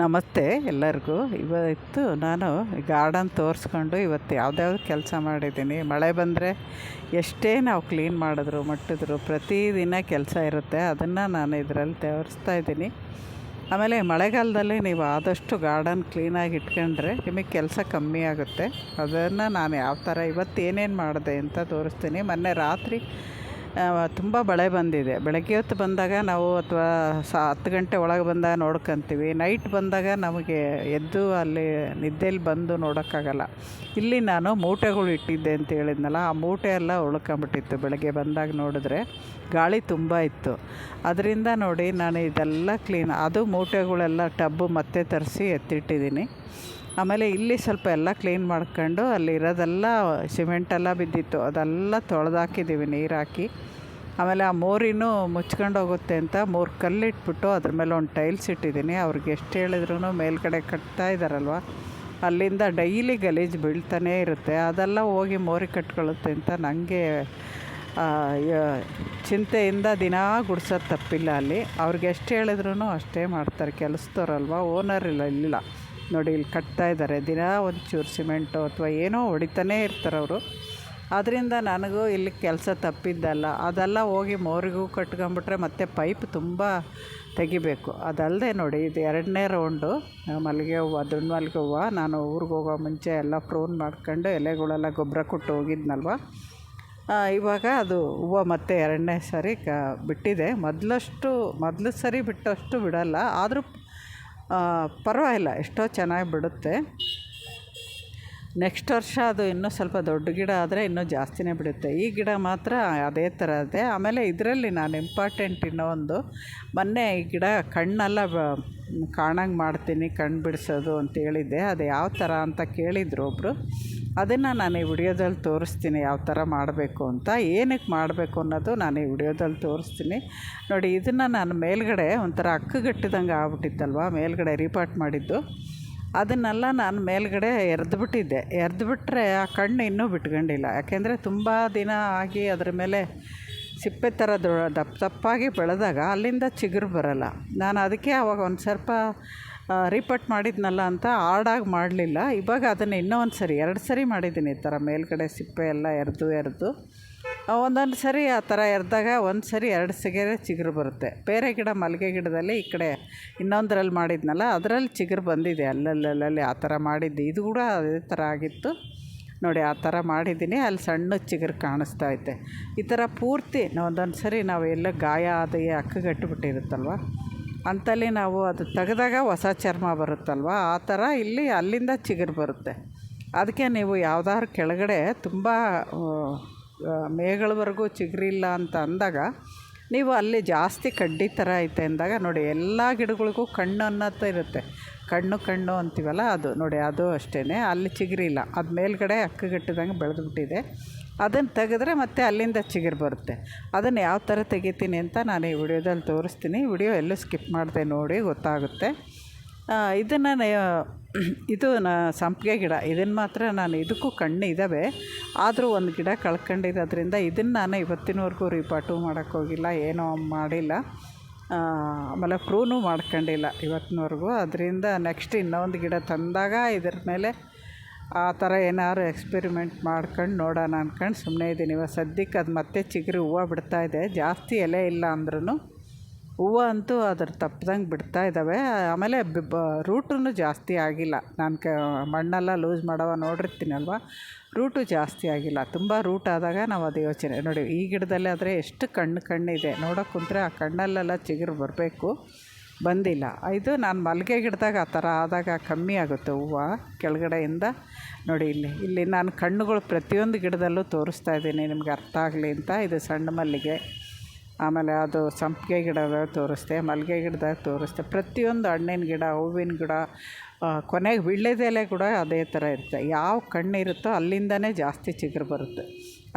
ನಮಸ್ತೆ ಎಲ್ಲರಿಗೂ. ಇವತ್ತು ನಾನು ಗಾರ್ಡನ್ ತೋರಿಸ್ಕೊಂಡು ಇವತ್ತು ಯಾವುದ್ಯಾವ್ದು ಕೆಲಸ ಮಾಡಿದ್ದೀನಿ. ಮಳೆ ಬಂದರೆ ಎಷ್ಟೇ ನಾವು ಕ್ಲೀನ್ ಮಾಡಿದ್ರು, ಮಟ್ಟಿದ್ರು, ಪ್ರತಿದಿನ ಕೆಲಸ ಇರುತ್ತೆ. ಅದನ್ನು ನಾನು ಇದರಲ್ಲಿ ತೋರಿಸ್ತಾ ಇದ್ದೀನಿ. ಆಮೇಲೆ ಮಳೆಗಾಲದಲ್ಲಿ ನೀವು ಆದಷ್ಟು ಗಾರ್ಡನ್ ಕ್ಲೀನಾಗಿ ಇಟ್ಕೊಂಡ್ರೆ ನಿಮಗೆ ಕೆಲಸ ಕಮ್ಮಿ ಆಗುತ್ತೆ. ಅದನ್ನು ನಾನು ಯಾವ ಥರ ಇವತ್ತು ಏನೇನು ಮಾಡಿದೆ ಅಂತ ತೋರಿಸ್ತೀನಿ. ಮೊನ್ನೆ ರಾತ್ರಿ ತುಂಬ ಬಳೆ ಬಂದಿದೆ. ಬೆಳಗ್ಗೆ ಹೊತ್ತು ಬಂದಾಗ ನಾವು ಅಥವಾ ಸ ಹತ್ತು ಗಂಟೆ ಒಳಗೆ ಬಂದಾಗ ನೋಡ್ಕೊಂತೀವಿ. ನೈಟ್ ಬಂದಾಗ ನಮಗೆ ಎದ್ದು ಅಲ್ಲಿ ನಿದ್ದೆಲಿ ಬಂದು ನೋಡೋಕ್ಕಾಗಲ್ಲ. ಇಲ್ಲಿ ನಾನು ಮೂಟೆಗಳು ಇಟ್ಟಿದ್ದೆ ಅಂತ ಹೇಳಿದ್ನಲ್ಲ, ಆ ಮೂಟೆ ಎಲ್ಲ ಉಳ್ಕೊಂಬಿಟ್ಟಿತ್ತು. ಬೆಳಗ್ಗೆ ಬಂದಾಗ ನೋಡಿದ್ರೆ ಗಾಳಿ ತುಂಬ ಇತ್ತು. ಅದರಿಂದ ನೋಡಿ ನಾನು ಇದೆಲ್ಲ ಕ್ಲೀನ್, ಅದು ಮೂಟೆಗಳೆಲ್ಲ ಟಬ್ಬು ಮತ್ತೆ ತರಿಸಿ ಎತ್ತಿಟ್ಟಿದ್ದೀನಿ. ಆಮೇಲೆ ಇಲ್ಲಿ ಸ್ವಲ್ಪ ಎಲ್ಲ ಕ್ಲೀನ್ ಮಾಡ್ಕೊಂಡು ಅಲ್ಲಿರೋದೆಲ್ಲ ಸಿಮೆಂಟೆಲ್ಲ ಬಿದ್ದಿತ್ತು. ಅದೆಲ್ಲ ತೊಳೆದಾಕಿದ್ದೀವಿ ನೀರು ಹಾಕಿ. ಆಮೇಲೆ ಆ ಮೋರಿನೂ ಮುಚ್ಕೊಂಡು ಹೋಗುತ್ತೆ ಅಂತ ಮೂರು ಕಲ್ಲಿಟ್ಬಿಟ್ಟು ಅದ್ರ ಮೇಲೆ ಒಂದು ಟೈಲ್ಸ್ ಇಟ್ಟಿದ್ದೀನಿ. ಅವ್ರಿಗೆ ಎಷ್ಟು ಹೇಳಿದ್ರು ಮೇಲ್ಗಡೆ ಕಟ್ತಾ ಇದ್ದಾರಲ್ವ ಅಲ್ಲಿಂದ ಡೈಲಿ ಗಲೀಜು ಬೀಳ್ತಾನೇ ಇರುತ್ತೆ. ಅದೆಲ್ಲ ಹೋಗಿ ಮೋರಿ ಕಟ್ಕೊಳ್ಳುತ್ತೆ ಅಂತ ನನಗೆ ಚಿಂತೆಯಿಂದ ದಿನಾ ಗುಡ್ಸೋದು ತಪ್ಪಿಲ್ಲ ಅಲ್ಲಿ. ಅವ್ರಿಗೆ ಎಷ್ಟು ಹೇಳಿದ್ರು ಅಷ್ಟೇ ಮಾಡ್ತಾರೆ. ಕೆಲಸದವ್ರಲ್ವ? ಓನರ್ ಇಲ್ಲ ಇಲ್ಲ. ನೋಡಿ, ಇಲ್ಲಿ ಕಟ್ತಾ ಇದ್ದಾರೆ. ದಿನ ಒಂಚೂರು ಸಿಮೆಂಟು ಅಥವಾ ಏನೋ ಹೊಡಿತಾನೇ ಇರ್ತಾರೆ ಅವರು. ಅದರಿಂದ ನನಗೂ ಇಲ್ಲಿ ಕೆಲಸ ತಪ್ಪಿದ್ದಲ್ಲ. ಅದೆಲ್ಲ ಹೋಗಿ ಮೋರಿಗೂ ಕಟ್ಕೊಂಬಿಟ್ರೆ ಮತ್ತೆ ಪೈಪ್ ತುಂಬ ತೆಗಿಬೇಕು. ಅದಲ್ಲದೆ ನೋಡಿ, ಇದು ಎರಡನೇ ರೌಂಡು. ಮಲ್ಲಿಗೆ ಹೂವು, ದುಂಡು ಮಲ್ಲಿಗೆ ಹೂವು. ನಾನು ಊರಿಗೆ ಹೋಗೋ ಮುಂಚೆ ಎಲ್ಲ ಪ್ರೂನ್ ಮಾಡ್ಕೊಂಡು ಎಲೆಗಳೆಲ್ಲ ಗೊಬ್ಬರ ಕೊಟ್ಟು ಹೋಗಿದ್ನಲ್ವ? ಇವಾಗ ಅದು ಹೂವು ಮತ್ತೆ ಎರಡನೇ ಸರಿ ಕ, ಬಿಟ್ಟಿದೆ. ಮೊದಲಷ್ಟು, ಮೊದಲು ಸರಿ ಬಿಟ್ಟಷ್ಟು ಬಿಡಲ್ಲ. ಆದರೂ ಪರವಾಗಿಲ್ಲ, ಎಷ್ಟೋ ಚೆನ್ನಾಗಿ ಬಿಡುತ್ತೆ. ನೆಕ್ಸ್ಟ್ ವರ್ಷ ಅದು ಇನ್ನೂ ಸ್ವಲ್ಪ ದೊಡ್ಡ ಗಿಡ ಆದರೆ ಇನ್ನೂ ಜಾಸ್ತಿನೇ ಬಿಡುತ್ತೆ. ಈ ಗಿಡ ಮಾತ್ರ ಅದೇ ಥರ ಇದೆ. ಆಮೇಲೆ ಇದರಲ್ಲಿ ನಾನು ಇಂಪಾರ್ಟೆಂಟ್ ಇನ್ನೂ ಒಂದು, ಮೊನ್ನೆ ಈ ಗಿಡ ಕಣ್ಣೆಲ್ಲ ಕಾಣಂಗೆ ಮಾಡ್ತೀನಿ, ಕಣ್ಣು ಬಿಡಿಸೋದು ಅಂತ ಹೇಳಿದ್ದೆ. ಅದು ಯಾವ ಥರ ಅಂತ ಕೇಳಿದ್ರು ಒಬ್ಬರು ಅದನ್ನು ನಾನು ಈ ವಿಡಿಯೋದಲ್ಲಿ ತೋರಿಸ್ತೀನಿ ಯಾವ ಥರ ಮಾಡಬೇಕು ಅಂತ, ಏನಕ್ಕೆ ಮಾಡಬೇಕು ಅನ್ನೋದು ನಾನು ಈ ವಿಡಿಯೋದಲ್ಲಿ ತೋರಿಸ್ತೀನಿ. ನೋಡಿ, ಇದನ್ನು ನಾನು ಮೇಲ್ಗಡೆ ಒಂಥರ ಅಕ್ಕಗಟ್ಟಿದಂಗೆ ಆಗ್ಬಿಟ್ಟಿತ್ತಲ್ವ, ಮೇಲ್ಗಡೆ ರೀಪಾಟ್ ಮಾಡಿದ್ದು. ಅದನ್ನೆಲ್ಲ ನಾನು ಮೇಲ್ಗಡೆ ಎರೆದ್ಬಿಟ್ಟಿದ್ದೆ. ಎರೆದ್ಬಿಟ್ರೆ ಆ ಕಣ್ಣು ಇನ್ನೂ ಬಿಟ್ಕೊಂಡಿಲ್ಲ. ಯಾಕೆಂದರೆ ತುಂಬ ದಿನ ಆಗಿ ಅದ್ರ ಮೇಲೆ ಸಿಪ್ಪೆ ಥರ ದೊ ದಪ್ಪ ದಪ್ಪಾಗಿ ಬೆಳೆದಾಗ ಅಲ್ಲಿಂದ ಚಿಗುರು ಬರೋಲ್ಲ. ನಾನು ಅದಕ್ಕೆ ಅವಾಗ ಒಂದು ಸ್ವಲ್ಪ ರೀಪಟ್ ಮಾಡಿದ್ನಲ್ಲ ಅಂತ ಆರ್ಡಾಗಿ ಮಾಡಲಿಲ್ಲ. ಇವಾಗ ಅದನ್ನು ಇನ್ನೂ ಒಂದು ಸರಿ, ಎರಡು ಸರಿ ಮಾಡಿದ್ದೀನಿ ಈ ಥರ ಮೇಲ್ಗಡೆ ಸಿಪ್ಪೆ ಎಲ್ಲ ಎರೆದು ಎರೆದು. ಒಂದೊಂದು ಸರಿ ಆ ಥರ ಎರೆದಾಗ ಒಂದು ಸರಿ ಎರಡು ಸಿಗರೆ ಚಿಗುರು ಬರುತ್ತೆ. ಬೇರೆ ಗಿಡ ಮಲ್ಲಿಗೆ ಗಿಡದಲ್ಲಿ ಈ ಕಡೆ ಇನ್ನೊಂದರಲ್ಲಿ ಮಾಡಿದ್ನಲ್ಲ, ಅದರಲ್ಲಿ ಚಿಗುರು ಬಂದಿದೆ. ಅಲ್ಲಲ್ಲಲ್ಲಿ ಆ ಥರ ಮಾಡಿದ್ದೆ. ಇದು ಕೂಡ ಅದೇ ಥರ ಆಗಿತ್ತು. ನೋಡಿ, ಆ ಥರ ಮಾಡಿದ್ದೀನಿ. ಅಲ್ಲಿ ಸಣ್ಣ ಚಿಗುರು ಕಾಣಿಸ್ತಾ ಐತೆ. ಈ ಥರ ಪೂರ್ತಿ ಒಂದೊಂದು ಸರಿ ನಾವು ಎಲ್ಲ ಗಾಯ ಆದ ಅಕ್ಕಗಟ್ಟಿಬಿಟ್ಟಿರುತ್ತಲ್ವ ಅಂತಲ್ಲಿ ನಾವು ಅದು ತೆಗೆದಾಗ ಹೊಸ ಚರ್ಮ ಬರುತ್ತಲ್ವ? ಆ ಥರ ಇಲ್ಲಿ ಅಲ್ಲಿಂದ ಚಿಗುರು ಬರುತ್ತೆ. ಅದಕ್ಕೆ ನೀವು ಯಾವ್ದಾದ್ರು ಕೆಳಗಡೆ ತುಂಬ ಮೇಗಳವರೆಗೂ ಚಿಗುರಿಲ್ಲ ಅಂತ ಅಂದಾಗ ನೀವು ಅಲ್ಲಿ ಜಾಸ್ತಿ ಕಡ್ಡಿ ಥರ ಐತೆ ಅಂದಾಗ ನೋಡಿ ಎಲ್ಲ ಗಿಡಗಳಿಗೂ ಕಣ್ಣು ಅನ್ನೋದು ಇರುತ್ತೆ. ಕಣ್ಣು ಕಣ್ಣು ಅಂತೀವಲ್ಲ ಅದು. ನೋಡಿ ಅದು ಅಷ್ಟೇ ಅಲ್ಲಿ ಚಿಗುರಿಲ್ಲ. ಅದು ಮೇಲ್ಗಡೆ ಅಕ್ಕಗಟ್ಟಿದಂಗೆ ಬೆಳೆದ್ಬಿಟ್ಟಿದೆ. ಅದನ್ನು ತೆಗೆದ್ರೆ ಮತ್ತೆ ಅಲ್ಲಿಂದ ಚಿಗುರು ಬರುತ್ತೆ. ಅದನ್ನು ಯಾವ ಥರ ತೆಗಿತೀನಿ ಅಂತ ನಾನು ಈ ವಿಡಿಯೋದಲ್ಲಿ ತೋರಿಸ್ತೀನಿ. ವಿಡಿಯೋ ಎಲ್ಲೂ ಸ್ಕಿಪ್ ಮಾಡಿದೆ ನೋಡಿ, ಗೊತ್ತಾಗುತ್ತೆ. ಇದನ್ನು ಇದು ನ, ಸಂಪಿಗೆ ಗಿಡ. ಇದನ್ನು ಮಾತ್ರ ನಾನು ಇದಕ್ಕೂ ಕಣ್ಣು ಇದ್ದಾವೆ ಆದರೂ ಒಂದು ಗಿಡ ಕಳ್ಕೊಂಡಿರೋದ್ರಿಂದ ಇದನ್ನು ನಾನು ಇವತ್ತಿನವರೆಗೂ ರೀಪಾಟು ಮಾಡೋಕ್ಕೋಗಿಲ್ಲ ಏನೋ ಮಾಡಿಲ್ಲ. ಆಮೇಲೆ ಪ್ರೂನು ಮಾಡ್ಕೊಂಡಿಲ್ಲ ಇವತ್ತಿನವರೆಗೂ. ಅದರಿಂದ ನೆಕ್ಸ್ಟ್ ಇನ್ನೊಂದು ಗಿಡ ತಂದಾಗ ಇದ್ರ ಮೇಲೆ ಆ ಥರ ಏನಾದ್ರು ಎಕ್ಸ್ಪೆರಿಮೆಂಟ್ ಮಾಡ್ಕೊಂಡು ನೋಡೋಣ ಅಂದ್ಕೊಂಡು ಸುಮ್ಮನೆ ಇದ್ದೀನಿ. ಇವಾಗ ಸದ್ಯಕ್ಕೆ ಅದು ಮತ್ತೆ ಚಿಗುರು ಹೂವು ಇದೆ. ಜಾಸ್ತಿ ಎಲೆ ಇಲ್ಲ ಅಂದ್ರೂ ಹೂವು ಅಂತೂ ಅದ್ರ ತಪ್ದಂಗೆ ಬಿಡ್ತಾ ಇದ್ದಾವೆ ಆಮೇಲೆ ಬ ರೂಟೂ ಜಾಸ್ತಿ ಆಗಿಲ್ಲ. ನಾನು ಕ, ಮಣ್ಣೆಲ್ಲ ಲೂಸ್ ಮಾಡವ ನೋಡಿರ್ತೀನಲ್ವ? ರೂಟು ಜಾಸ್ತಿ ಆಗಿಲ್ಲ. ತುಂಬ ರೂಟ್ ಆದಾಗ ನಾವು ಅದು ಯೋಚನೆ. ನೋಡಿ, ಈ ಗಿಡದಲ್ಲಿ ಆದರೆ ಎಷ್ಟು ಕಣ್ಣು ಕಣ್ಣಿದೆ. ನೋಡೋಕೆ ಕುಂತ್ರೆ ಆ ಕಣ್ಣಲ್ಲೆಲ್ಲ ಚಿಗುರು ಬರಬೇಕು. ಬಂದಿಲ್ಲ. ಇದು ನಾನು ಮಲ್ಲಿಗೆ ಗಿಡದಾಗ ಆ ಥರ ಆದಾಗ ಕಮ್ಮಿ ಆಗುತ್ತೆ ಹೂವು ಕೆಳಗಡೆಯಿಂದ. ನೋಡಿ ಇಲ್ಲಿ ಇಲ್ಲಿ ನಾನು ಕಣ್ಣುಗಳು ಪ್ರತಿಯೊಂದು ಗಿಡದಲ್ಲೂ ತೋರಿಸ್ತಾ ಇದ್ದೀನಿ, ನಿಮ್ಗೆ ಅರ್ಥ ಆಗಲಿ ಅಂತ. ಇದು ಸಣ್ಣ ಮಲ್ಲಿಗೆ, ಆಮೇಲೆ ಅದು ಸಂಪಿಗೆ ಗಿಡದಾಗ ತೋರಿಸ್ತೆ ಮಲ್ಲಿಗೆ ಗಿಡದಾಗ ತೋರಿಸ್ತೆ ಪ್ರತಿಯೊಂದು ಹಣ್ಣಿನ ಗಿಡ, ಹೂವಿನ ಗಿಡ ಕೊನೆಗೆ ವಿಳ್ಳೆದೆಲೆ ಕೂಡ ಅದೇ ಥರ ಇರುತ್ತೆ. ಯಾವ ಕಣ್ಣಿರುತ್ತೋ ಅಲ್ಲಿಂದನೇ ಜಾಸ್ತಿ ಚಿಗುರು ಬರುತ್ತೆ.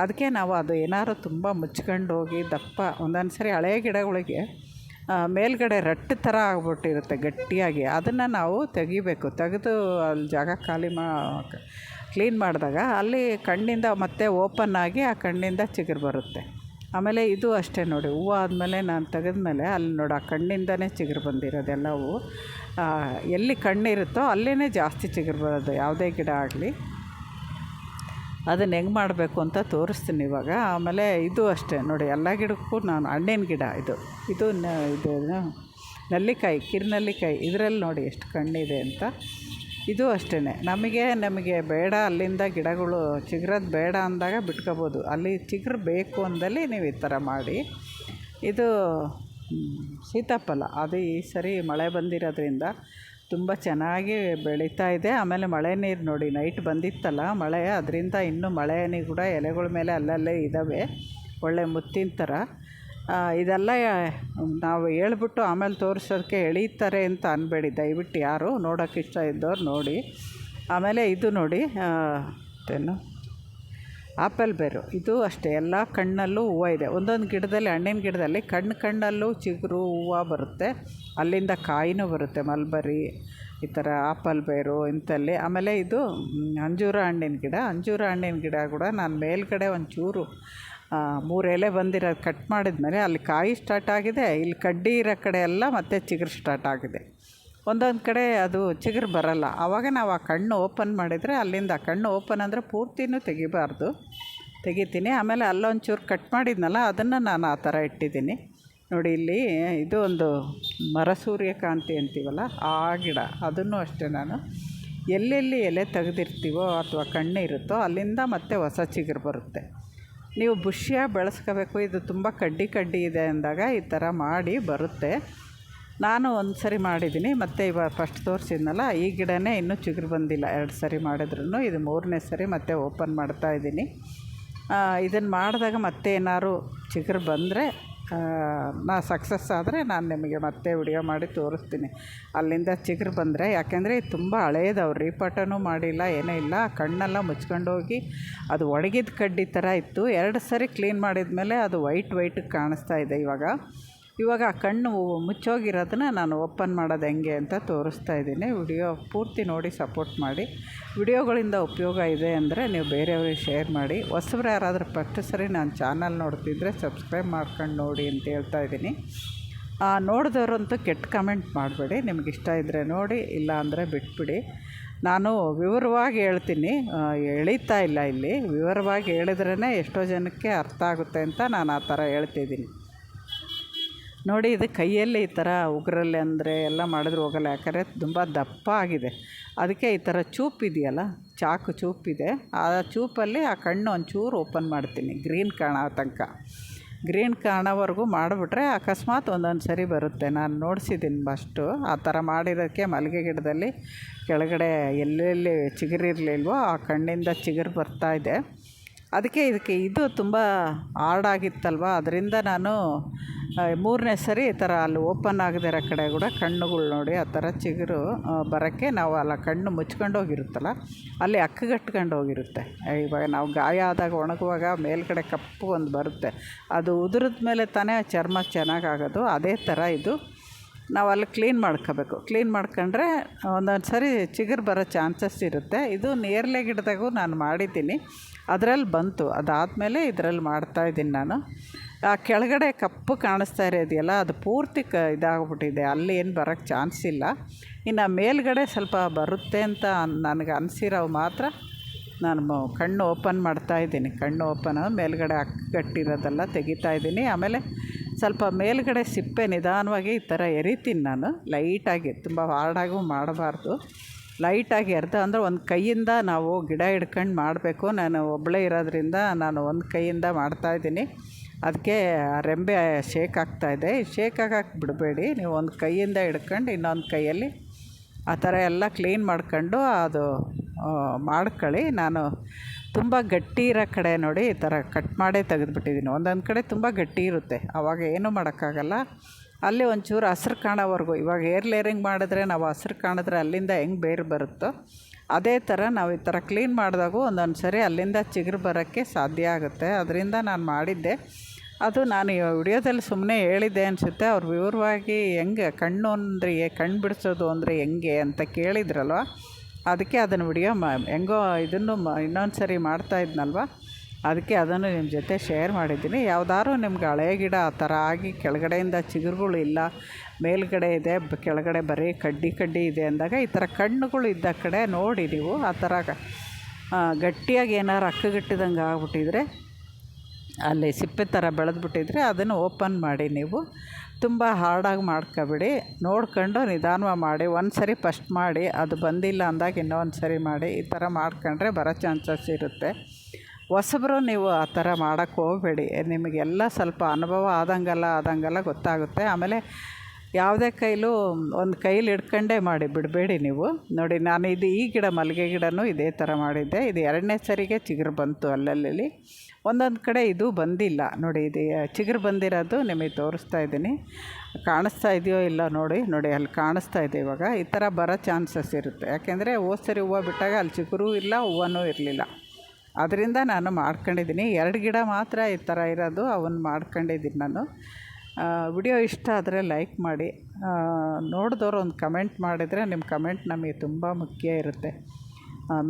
ಅದಕ್ಕೆ ನಾವು ಅದು ಏನಾದ್ರು ತುಂಬ ಮುಚ್ಕೊಂಡು ಹೋಗಿ ದಪ್ಪ ಒಂದೊಂದು ಸರಿ ಹಳೆಯ ಗಿಡಗಳಿಗೆ ಮೇಲ್ಗಡೆ ರಟ್ಟು ಥರ ಆಗ್ಬಿಟ್ಟಿರುತ್ತೆ ಗಟ್ಟಿಯಾಗಿ. ಅದನ್ನು ನಾವು ತೆಗಿಬೇಕು. ತೆಗೆದು ಅಲ್ಲಿ ಜಾಗ ಖಾಲಿ ಮಾ ಕ್ಲೀನ್ ಮಾಡಿದಾಗ ಅಲ್ಲಿ ಕಣ್ಣಿಂದ ಮತ್ತೆ ಓಪನ್ ಆಗಿ ಆ ಕಣ್ಣಿಂದ ಚಿಗುರು ಬರುತ್ತೆ. ಆಮೇಲೆ ಇದು ಅಷ್ಟೇ ನೋಡಿ. ಹೂವು ಆದಮೇಲೆ ನಾನು ತೆಗೆದ್ಮೇಲೆ ಅಲ್ಲಿ ನೋಡಿ, ಆ ಕಣ್ಣಿಂದನೇ ಚಿಗುರು ಬಂದಿರೋದೆಲ್ಲವೂ ಎಲ್ಲಿ ಕಣ್ಣಿರುತ್ತೋ ಅಲ್ಲೇ ಜಾಸ್ತಿ ಚಿಗುರು ಬರೋದು. ಯಾವುದೇ ಗಿಡ ಆಗಲಿ. ಅದನ್ನು ಹೆಂಗೆ ಮಾಡಬೇಕು ಅಂತ ತೋರಿಸ್ತೀನಿ ಇವಾಗ. ಆಮೇಲೆ ಇದು ಅಷ್ಟೇ. ನೋಡಿ, ಎಲ್ಲ ಗಿಡಕ್ಕೂ ನಾನು ಹಣ್ಣಿನ ಗಿಡ ಇದು. ಇದು ಇದು ನಲ್ಲಿಕಾಯಿ, ಕಿರ್ನಲ್ಲಿಕಾಯಿ. ಇದರಲ್ಲಿ ನೋಡಿ ಎಷ್ಟು ಕಣ್ಣಿದೆ ಅಂತ. ಇದು ಅಷ್ಟೇ ನಮಗೆ ನಮಗೆ ಬೇಡ ಅಲ್ಲಿಂದ ಗಿಡಗಳು ಚಿಗುರೋದು ಬೇಡ ಅಂದಾಗ ಬಿಟ್ಕೋಬೋದು. ಅಲ್ಲಿ ಚಿಗ್ರ ಬೇಕು ಅಂದಲ್ಲಿ ನೀವು ಈ ಥರ ಮಾಡಿ. ಇದು ಸೀತಾಫಲ. ಅದು ಈ ಸರಿ ಮಳೆ ಬಂದಿರೋದ್ರಿಂದ ತುಂಬ ಚೆನ್ನಾಗಿ ಬೆಳೀತಾ ಇದೆ. ಆಮೇಲೆ ಮಳೆ ನೀರು ನೋಡಿ, ನೈಟ್ ಬಂದಿತ್ತಲ್ಲ, ಮಳೆ, ಅದರಿಂದ ಇನ್ನೂ ಮಳೆ ನೀರು ಕೂಡ ಎಲೆಗಳ ಮೇಲೆ ಅಲ್ಲಲ್ಲೇ ಇದ್ದಾವೆ, ಒಳ್ಳೆ ಮುತ್ತಿನ ಥರ. ಇದೆಲ್ಲ, ನಾವು ಹೇಳ್ಬಿಟ್ಟು ಆಮೇಲೆ ತೋರಿಸೋದಕ್ಕೆ ಎಳೀತಾರೆ ಅಂತ ಅನ್ಬೇಡಿ, ದಯವಿಟ್ಟು ಯಾರು ನೋಡೋಕೆ ಇಷ್ಟ ಇದ್ದವ್ರು ನೋಡಿ. ಆಮೇಲೆ ಇದು ನೋಡಿ ಏನು ಆಪಲ್ ಬೇರು. ಇದು ಅಷ್ಟೇ, ಎಲ್ಲ ಕಣ್ಣಲ್ಲೂ ಹೂವು ಇದೆ. ಒಂದೊಂದು ಗಿಡದಲ್ಲಿ, ಹಣ್ಣಿನ ಗಿಡದಲ್ಲಿ ಕಣ್ಣು ಕಣ್ಣಲ್ಲೂ ಚಿಗುರು ಹೂವು ಬರುತ್ತೆ. ಅಲ್ಲಿಂದ ಕಾಯಿನೂ ಬರುತ್ತೆ, ಮಲ್ಬರಿ, ಈ ಥರ ಆಪಲ್ ಬೇರು ಇಂಥಲ್ಲಿ. ಆಮೇಲೆ ಇದು ಅಂಜೂರ ಹಣ್ಣಿನ ಗಿಡ. ಅಂಜೂರ ಹಣ್ಣಿನ ಗಿಡ ಕೂಡ ನಾನು ಮೇಲ್ಗಡೆ ಒಂಚೂರು ಚೂರು ಮೂರು ಎಲೆ ಬಂದಿರೋದು, ಕಟ್ ಮಾಡಿದ್ಮೇಲೆ ಅಲ್ಲಿ ಕಾಯಿ ಸ್ಟಾರ್ಟ್ ಆಗಿದೆ. ಇಲ್ಲಿ ಕಡ್ಡಿ ಇರೋ ಕಡೆ ಎಲ್ಲ ಮತ್ತೆ ಚಿಗುರು ಸ್ಟಾರ್ಟ್ ಆಗಿದೆ. ಒಂದೊಂದು ಕಡೆ ಅದು ಚಿಗುರು ಬರಲ್ಲ. ಆವಾಗ ನಾವು ಆ ಕಣ್ಣು ಓಪನ್ ಮಾಡಿದರೆ ಅಲ್ಲಿಂದ ಕಣ್ಣು ಓಪನ್ ಅಂದರೆ ಪೂರ್ತಿನೂ ತೆಗಿಬಾರ್ದು. ತೆಗಿತೀನಿ. ಆಮೇಲೆ ಅಲ್ಲೊಂಚೂರು ಕಟ್ ಮಾಡಿದ್ನಲ್ಲ, ಅದನ್ನು ನಾನು ಆ ಥರ ಇಟ್ಟಿದ್ದೀನಿ. ನೋಡಿ, ಇಲ್ಲಿ ಇದು ಒಂದು ಮರ ಸೂರ್ಯಕಾಂತಿ ಅಂತೀವಲ್ಲ, ಆ ಗಿಡ, ಅದನ್ನು ಅಷ್ಟೇ ನಾನು. ಎಲ್ಲೆಲ್ಲಿ ಎಲೆ ತೆಗೆದಿರ್ತೀವೋ ಅಥವಾ ಕಣ್ಣು ಇರುತ್ತೋ ಅಲ್ಲಿಂದ ಮತ್ತೆ ಹೊಸ ಚಿಗುರು ಬರುತ್ತೆ. ನೀವು ಬುಷ್ಯ ಬೆಳೆಸ್ಕೋಬೇಕು. ಇದು ತುಂಬ ಕಡ್ಡಿ ಕಡ್ಡಿ ಇದೆ ಅಂದಾಗ ಈ ಥರ ಮಾಡಿ ಬರುತ್ತೆ. ನಾನು ಒಂದು ಸರಿ ಮಾಡಿದ್ದೀನಿ, ಮತ್ತೆ ಇವಾಗ ಫಸ್ಟ್ ತೋರಿಸಿದ್ನಲ್ಲ, ಈ ಗಿಡನೇ ಇನ್ನೂ ಚಿಗುರು ಬಂದಿಲ್ಲ. ಎರಡು ಸರಿ ಮಾಡಿದ್ರೂ ಇದು ಮೂರನೇ ಸರಿ ಮತ್ತೆ ಓಪನ್ ಮಾಡ್ತಾ ಇದ್ದೀನಿ. ಇದನ್ನು ಮಾಡಿದಾಗ ಮತ್ತೆ ಏನಾದ್ರು ಚಿಗುರು ಬಂದರೆ ನಾ ಸಕ್ಸಸ್ ಆದರೆ ನಾನು ನಿಮಗೆ ಮತ್ತೆ ವಿಡಿಯೋ ಮಾಡಿ ತೋರಿಸ್ತೀನಿ. ಅಲ್ಲಿಂದ ಚಿಗುರು ಬಂದರೆ, ಯಾಕೆಂದರೆ ಇದು ತುಂಬ ಹಳೇದು ಅವ್ರು ರೀಪಾಟನೂ ಮಾಡಿಲ್ಲ, ಏನೂ ಇಲ್ಲ. ಕಣ್ಣೆಲ್ಲ ಮುಚ್ಕೊಂಡೋಗಿ ಅದು ಒಣಗಿದ ಕಡ್ಡಿ ಥರ ಇತ್ತು. ಎರಡು ಸರಿ ಕ್ಲೀನ್ ಮಾಡಿದ ಮೇಲೆ ಅದು ವೈಟ್ ವೈಟ್ ಕಾಣಿಸ್ತಾ ಇದೆ ಇವಾಗ. ಇವಾಗ ಕಣ್ಣು ಮುಚ್ಚೋಗಿರೋದನ್ನ ನಾನು ಓಪನ್ ಮಾಡೋದು ಹೆಂಗೆ ಅಂತ ತೋರಿಸ್ತಾ ಇದ್ದೀನಿ. ವಿಡಿಯೋ ಪೂರ್ತಿ ನೋಡಿ ಸಪೋರ್ಟ್ ಮಾಡಿ. ವಿಡಿಯೋಗಳಿಂದ ಉಪಯೋಗ ಇದೆ ಅಂದರೆ ನೀವು ಬೇರೆಯವ್ರಿಗೆ ಶೇರ್ ಮಾಡಿ. ಹೊಸಬ್ರು ಯಾರಾದರೂ ಫಸ್ಟ್ ಸರಿ ನಾನು ಚಾನಲ್ ನೋಡ್ತಿದ್ರೆ ಸಬ್ಸ್ಕ್ರೈಬ್ ಮಾಡ್ಕೊಂಡು ನೋಡಿ ಅಂತ ಹೇಳ್ತಾ ಇದ್ದೀನಿ. ನೋಡಿದವರಂತೂ ಕೆಟ್ಟ ಕಮೆಂಟ್ ಮಾಡಬೇಡಿ. ನಿಮ್ಗೆ ಇಷ್ಟ ಇದ್ದರೆ ನೋಡಿ, ಇಲ್ಲ ಅಂದರೆ ಬಿಟ್ಬಿಡಿ. ನಾನು ವಿವರವಾಗಿ ಹೇಳ್ತೀನಿ. ಎಳೀತಾ ಇಲ್ಲ ಇಲ್ಲಿ. ವಿವರವಾಗಿ ಹೇಳಿದ್ರೇ ಎಷ್ಟೋ ಜನಕ್ಕೆ ಅರ್ಥ ಆಗುತ್ತೆ ಅಂತ ನಾನು ಆ ಥರ ಹೇಳ್ತಿದ್ದೀನಿ. ನೋಡಿ, ಇದು ಕೈಯಲ್ಲೇ ಈ ಥರ ಉಗುರಲ್ಲಿ ಅಂದರೆ ಎಲ್ಲ ಮಾಡಿದ್ರೆ ಹೋಗಲ್ಲ, ಯಾಕಂದರೆ ತುಂಬ ದಪ್ಪ ಆಗಿದೆ. ಅದಕ್ಕೆ ಈ ಥರ ಚೂಪ್ ಇದೆಯಲ್ಲ, ಚಾಕು ಚೂಪಿದೆ ಆ ಚೂಪಲ್ಲಿ ಆ ಕಣ್ಣು ಒಂಚೂರು ಓಪನ್ ಮಾಡ್ತೀನಿ, ಗ್ರೀನ್ ಕಾಣೋ ತನಕ. ಗ್ರೀನ್ ಕಾಣೋವರೆಗೂ ಮಾಡಿಬಿಟ್ರೆ ಅಕಸ್ಮಾತ್ ಒಂದೊಂದು ಸರಿ ಬರುತ್ತೆ. ನಾನು ನೋಡಿಸಿದ್ದೀನಿ ಫಸ್ಟು ಆ ಥರ ಮಾಡಿರೋಕ್ಕೆ ಮಲ್ಲಿಗೆ ಗಿಡದಲ್ಲಿ ಕೆಳಗಡೆ ಎಲ್ಲೆಲ್ಲಿ ಚಿಗುರಿರಲಿಲ್ವೋ ಆ ಕಣ್ಣಿಂದ ಚಿಗುರು ಬರ್ತಾ ಇದೆ. ಅದಕ್ಕೆ ಇದಕ್ಕೆ ಇದು ತುಂಬ ಆಡಾಗಿತ್ತಲ್ವ ಅದರಿಂದ ನಾನು ಮೂರನೇ ಸರಿ ಈ ಥರ ಅಲ್ಲಿ ಓಪನ್ ಆಗದಿರೋ ಕಡೆ ಕೂಡ ಕಣ್ಣುಗಳು ನೋಡಿ ಆ ಥರ ಚಿಗುರು ಬರೋಕ್ಕೆ ನಾವು ಅಲ್ಲ ಕಣ್ಣು ಮುಚ್ಕೊಂಡು ಹೋಗಿರುತ್ತಲ್ಲ, ಅಲ್ಲಿ ಅಕ್ಕಗಟ್ಕೊಂಡು ಹೋಗಿರುತ್ತೆ. ಇವಾಗ ನಾವು ಗಾಯ ಆದಾಗ ಒಣಗುವಾಗ ಮೇಲ್ಗಡೆ ಕಪ್ಪು ಒಂದು ಬರುತ್ತೆ. ಅದು ಉದುರಿದ ಮೇಲೆ ತಾನೇ ಚರ್ಮ ಚೆನ್ನಾಗಾಗೋದು. ಅದೇ ಥರ ಇದು. ನಾವು ಅಲ್ಲಿ ಕ್ಲೀನ್ ಮಾಡ್ಕೋಬೇಕು. ಕ್ಲೀನ್ ಮಾಡ್ಕೊಂಡ್ರೆ ಒಂದೊಂದು ಸರಿ ಚಿಗುರು ಬರೋ ಚಾನ್ಸಸ್ ಇರುತ್ತೆ. ಇದು ನೇರಳೆ ಗಿಡದಾಗೂ ನಾನು ಮಾಡಿದ್ದೀನಿ. ಅದರಲ್ಲಿ ಬಂತು. ಅದಾದಮೇಲೆ ಇದರಲ್ಲಿ ಮಾಡ್ತಾಯಿದ್ದೀನಿ ನಾನು. ಆ ಕೆಳಗಡೆ ಕಪ್ಪು ಕಾಣಿಸ್ತಾ ಇರೋದೆಯಲ್ಲ, ಅದು ಪೂರ್ತಿ ಕ ಇದಾಗ್ಬಿಟ್ಟಿದೆ. ಅಲ್ಲಿ ಏನು ಬರೋಕ್ಕೆ ಚಾನ್ಸ್ ಇಲ್ಲ. ಇನ್ನು ಮೇಲ್ಗಡೆ ಸ್ವಲ್ಪ ಬರುತ್ತೆ ಅಂತ ನನಗೆ ಅನಿಸಿರೋವು ಮಾತ್ರ ನಾನು ಕಣ್ಣು ಓಪನ್ ಮಾಡ್ತಾ ಇದ್ದೀನಿ. ಕಣ್ಣು ಓಪನ್, ಮೇಲ್ಗಡೆ ಅಕ್ಕಟ್ಟಿರೋದೆಲ್ಲ ತೆಗಿತಾ ಇದ್ದೀನಿ. ಆಮೇಲೆ ಸ್ವಲ್ಪ ಮೇಲ್ಗಡೆ ಸಿಪ್ಪೆ ನಿಧಾನವಾಗಿ ಈ ಥರ ಎರಿತೀನಿ ನಾನು. ಲೈಟಾಗಿ, ತುಂಬ ಹಾರ್ಡಾಗೂ ಮಾಡಬಾರ್ದು. ಲೈಟಾಗಿ ಅರ್ಧ ಅಂದರೆ ಒಂದು ಕೈಯಿಂದ ನಾವು ಗಿಡ ಹಿಡ್ಕೊಂಡು ಮಾಡಬೇಕು. ನಾನು ಒಬ್ಬಳೇ ಇರೋದ್ರಿಂದ ನಾನು ಒಂದು ಕೈಯಿಂದ ಮಾಡ್ತಾಯಿದ್ದೀನಿ ಅದಕ್ಕೆ ರೆಂಬೆ ಶೇಕ್ ಆಗ್ತಾಯಿದೆ ಶೇಕ್ ಆಗಕ್ಕೆ ಬಿಡಬೇಡಿ. ನೀವು ಒಂದು ಕೈಯಿಂದ ಹಿಡ್ಕೊಂಡು ಇನ್ನೊಂದು ಕೈಯಲ್ಲಿ ಆ ಥರ ಎಲ್ಲ ಕ್ಲೀನ್ ಮಾಡ್ಕೊಂಡು ಅದು ಮಾಡ್ಕೊಳ್ಳಿ. ನಾನು ತುಂಬ ಗಟ್ಟಿ ಇರೋ ಕಡೆ ನೋಡಿ ಈ ಥರ ಕಟ್ ಮಾಡೇ ತೆಗೆದುಬಿಟ್ಟಿದ್ದೀನಿ. ಒಂದೊಂದು ಕಡೆ ತುಂಬ ಗಟ್ಟಿ ಇರುತ್ತೆ. ಆವಾಗ ಏನೂ ಮಾಡೋಕ್ಕಾಗಲ್ಲ. ಅಲ್ಲಿ ಒಂಚೂರು ಹಸ್ರು ಕಾಣೋವರೆಗೂ. ಇವಾಗ ಏರ್ ಲೇರಿಂಗ್ ಮಾಡಿದ್ರೆ ನಾವು ಹಸ್ರು ಕಾಣಿದ್ರೆ ಅಲ್ಲಿಂದ ಹೆಂಗೆ ಬೇರು ಬರುತ್ತೋ, ಅದೇ ಥರ ನಾವು ಈ ಥರ ಕ್ಲೀನ್ ಮಾಡಿದಾಗೂ ಒಂದೊಂದು ಸರಿ ಅಲ್ಲಿಂದ ಚಿಗುರು ಬರೋಕ್ಕೆ ಸಾಧ್ಯ ಆಗುತ್ತೆ. ಅದರಿಂದ ನಾನು ಮಾಡಿದ್ದೆ. ಅದು ನಾನು ಈ ವಿಡಿಯೋದಲ್ಲಿ ಸುಮ್ಮನೆ ಹೇಳಿದ್ದೆ ಅನಿಸುತ್ತೆ. ಅವ್ರು ವಿವರವಾಗಿ ಹೆಂಗೆ ಕಣ್ಣು ಅಂದರೆ ಕಣ್ಣು ಬಿಡಿಸೋದು ಅಂದರೆ ಹೆಂಗೆ ಅಂತ ಕೇಳಿದ್ರಲ್ವ? ಅದಕ್ಕೆ ಅದನ್ನು ವಿಡಿಯೋ ಮಾ, ಹೆಂಗೋ ಇದನ್ನು ಇನ್ನೊಂದು ಸರಿ ಮಾಡ್ತಾ ಇದ್ನಲ್ವ? ಅದಕ್ಕೆ ಅದನ್ನು ನಿಮ್ಮ ಜೊತೆ ಶೇರ್ ಮಾಡಿದ್ದೀನಿ. ಯಾವುದಾದ್ರು ನಿಮ್ಗೆ ಹಳೆ ಗಿಡ ಆ ಥರ ಆಗಿ ಕೆಳಗಡೆಯಿಂದ ಚಿಗುರುಗಳು ಇಲ್ಲ, ಮೇಲ್ಗಡೆ ಇದೆ ಕೆಳಗಡೆ ಬರೀ ಕಡ್ಡಿ ಕಡ್ಡಿ ಇದೆ ಅಂದಾಗ ಈ ಥರ ಕಣ್ಣುಗಳು ಇದ್ದ ಕಡೆ ನೋಡಿ ನೀವು ಆ ಥರ ಗಟ್ಟಿಯಾಗಿ ಏನಾರು ಅಕ್ಕಗಟ್ಟಿದಂಗೆ ಆಗ್ಬಿಟ್ಟಿದ್ರೆ, ಅಲ್ಲಿ ಸಿಪ್ಪೆ ಥರ ಬೆಳೆದ್ಬಿಟ್ಟಿದ್ರೆ ಅದನ್ನು ಓಪನ್ ಮಾಡಿ ನೀವು. ತುಂಬ ಹಾರ್ಡಾಗಿ ಮಾಡ್ಕೊಬೇಡಿ. ನೋಡ್ಕೊಂಡು ನಿಧಾನವಾಗಿ ಮಾಡಿ. ಒಂದು ಸರಿ ಫಸ್ಟ್ ಮಾಡಿ, ಅದು ಬಂದಿಲ್ಲ ಅಂದಾಗ ಇನ್ನೊಂದು ಸರಿ ಮಾಡಿ. ಈ ಥರ ಮಾಡ್ಕೊಂಡ್ರೆ ಬರೋ ಚಾನ್ಸಸ್ ಇರುತ್ತೆ. ಹೊಸಬ್ರು ನೀವು ಆ ಥರ ಮಾಡೋಕ್ಕೆ ಹೋಗಬೇಡಿ. ನಿಮಗೆಲ್ಲ ಸ್ವಲ್ಪ ಅನುಭವ ಆದಂಗೆಲ್ಲ ಆದಂಗೆಲ್ಲ ಗೊತ್ತಾಗುತ್ತೆ. ಆಮೇಲೆ ಯಾವುದೇ ಕೈಲೂ ಒಂದು ಕೈಲಿ ಹಿಡ್ಕೊಂಡೇ ಮಾಡಿ ಬಿಡಬೇಡಿ ನೀವು. ನೋಡಿ, ನಾನು ಇದು ಈ ಗಿಡ, ಮಲ್ಲಿಗೆ ಗಿಡನೂ ಇದೇ ಥರ ಮಾಡಿದ್ದೆ. ಇದು ಎರಡನೇ ಸರಿಗೆ ಚಿಗುರು ಬಂತು ಅಲ್ಲಲ್ಲಿ. ಒಂದೊಂದು ಕಡೆ ಇದು ಬಂದಿಲ್ಲ. ನೋಡಿ, ಇದು ಚಿಗುರು ಬಂದಿರೋದು ನಿಮಗೆ ತೋರಿಸ್ತಾ ಇದ್ದೀನಿ. ಕಾಣಿಸ್ತಾ ಇದೆಯೋ ಇಲ್ಲ ನೋಡಿ ನೋಡಿ ಅಲ್ಲಿ ಕಾಣಿಸ್ತಾ ಇದೆ ಇವಾಗ. ಈ ಥರ ಬರೋ ಚಾನ್ಸಸ್ ಇರುತ್ತೆ. ಯಾಕೆಂದರೆ ಹೋದ ಸರಿ ಹೂವು ಬಿಟ್ಟಾಗ ಅಲ್ಲಿ ಚಿಗುರು ಇಲ್ಲ ಹೂವನೂ ಇರಲಿಲ್ಲ. ಅದರಿಂದ ನಾನು ಮಾಡ್ಕೊಂಡಿದ್ದೀನಿ. ಎರಡು ಗಿಡ ಮಾತ್ರ ಈ ಥರ ಇರೋದು ಅವನ್ನ ಮಾಡ್ಕೊಂಡಿದ್ದೀನಿ ನಾನು. ವಿಡಿಯೋ ಇಷ್ಟ ಆದರೆ ಲೈಕ್ ಮಾಡಿ. ನೋಡಿದವರು ಒಂದು ಕಮೆಂಟ್ ಮಾಡಿದರೆ ನಿಮ್ಮ ಕಮೆಂಟ್ ನಮಗೆ ತುಂಬ ಮುಖ್ಯ ಇರುತ್ತೆ.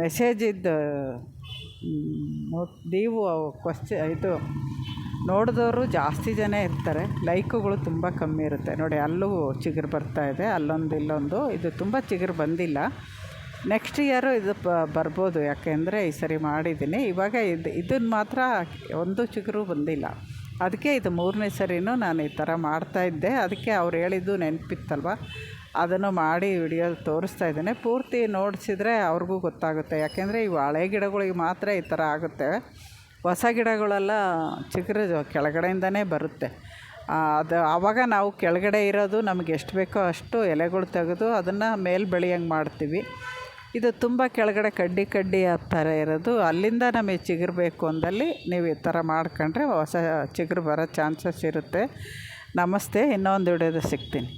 ಮೆಸೇಜ್ ಇದ್ದು ನೀವು ಕ್ವಶ್ಚ ಇದು ನೋಡಿದವರು ಜಾಸ್ತಿ ಜನ ಇರ್ತಾರೆ. ಲೈಕುಗಳು ತುಂಬ ಕಮ್ಮಿ ಇರುತ್ತೆ. ನೋಡಿ, ಅಲ್ಲೂ ಚಿಗುರು ಬರ್ತಾ ಇದೆ, ಅಲ್ಲೊಂದು ಇಲ್ಲೊಂದು. ಇದು ತುಂಬ ಚಿಗುರು ಬಂದಿಲ್ಲ. ನೆಕ್ಸ್ಟ್ ಇಯರು ಇದು ಪ, ಬರ್ಬೋದು, ಯಾಕೆಂದರೆ ಈ ಸರಿ ಮಾಡಿದ್ದೀನಿ. ಇವಾಗ ಇದು ಇದನ್ನು ಮಾತ್ರ ಒಂದು ಚಿಗುರು ಬಂದಿಲ್ಲ. ಅದಕ್ಕೆ ಇದು ಮೂರನೇ ಸರಿನೂ ನಾನು ಈ ಥರ ಮಾಡ್ತಾಯಿದ್ದೆ ಅದಕ್ಕೆ ಅವ್ರು ಹೇಳಿದ್ದು ನೆನಪಿತ್ತಲ್ವ? ಅದನ್ನು ಮಾಡಿ ವಿಡಿಯೋ ತೋರಿಸ್ತಾ ಇದ್ದೇನೆ. ಪೂರ್ತಿ ನೋಡಿಸಿದ್ರೆ ಅವ್ರಿಗೂ ಗೊತ್ತಾಗುತ್ತೆ. ಯಾಕೆಂದರೆ ಇವು ಹಳೆ ಗಿಡಗಳಿಗೆ ಮಾತ್ರ ಈ ಥರ ಆಗುತ್ತೆ. ಹೊಸ ಗಿಡಗಳೆಲ್ಲ ಚಿಗುರು ಕೆಳಗಡೆಯಿಂದನೇ ಬರುತ್ತೆ. ಅದು ಆವಾಗ ನಾವು ಕೆಳಗಡೆ ಇರೋದು ನಮಗೆ ಎಷ್ಟು ಬೇಕೋ ಅಷ್ಟು ಎಲೆಗಳು ತೆಗೆದು ಅದನ್ನು ಮೇಲೆ ಬೆಳೆಯಂಗೆ ಮಾಡ್ತೀವಿ. ಇದು ತುಂಬ ಕೆಳಗಡೆ ಕಡ್ಡಿ ಕಡ್ಡಿ ಆ ಥರ ಇರೋದು. ಅಲ್ಲಿಂದ ನಮಗೆ ಚಿಗುರು ಬೇಕು ಅಂದಲ್ಲಿ ನೀವು ಈ ಥರ ಮಾಡ್ಕೊಂಡ್ರೆ ಹೊಸ ಚಿಗುರು ಬರೋ ಚಾನ್ಸಸ್ ಇರುತ್ತೆ. ನಮಸ್ತೆ, ಇನ್ನೊಂದು ವಿಡಿಯೋದ ಸಿಗ್ತೀನಿ.